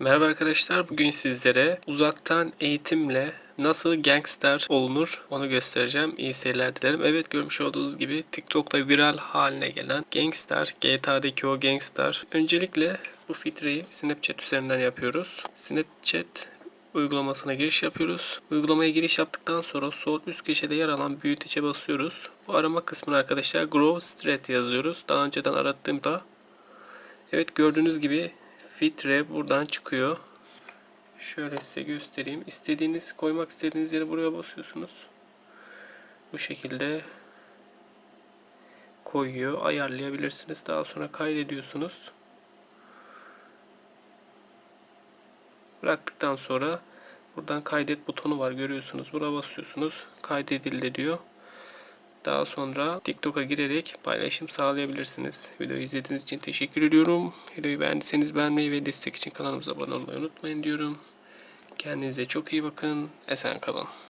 Merhaba arkadaşlar. Bugün sizlere uzaktan eğitimle nasıl gangster olunur onu göstereceğim. İyi seyirler dilerim. Evet görmüş olduğunuz gibi TikTok'ta viral haline gelen gangster, GTA'daki o gangster. Öncelikle bu filtreyi Snapchat üzerinden yapıyoruz. Snapchat uygulamasına giriş yapıyoruz. Uygulamaya giriş yaptıktan sonra sol üst köşede yer alan büyütece basıyoruz. Bu arama kısmına arkadaşlar Grow Street yazıyoruz. Daha önceden arattığımda Evet gördüğünüz gibi filtre buradan çıkıyor. Şöyle size göstereyim. İstediğiniz koymak istediğiniz yere buraya basıyorsunuz. Bu şekilde koyuyor. Ayarlayabilirsiniz. Daha sonra kaydediyorsunuz. Bıraktıktan sonra buradan kaydet butonu var görüyorsunuz. Buna basıyorsunuz. Kaydedildi diyor. Daha sonra TikTok'a girerek paylaşım sağlayabilirsiniz. Videoyu izlediğiniz için teşekkür ediyorum. Videoyu beğendiyseniz beğenmeyi ve destek için kanalımıza abone olmayı unutmayın diyorum. Kendinize çok iyi bakın. Esen kalın.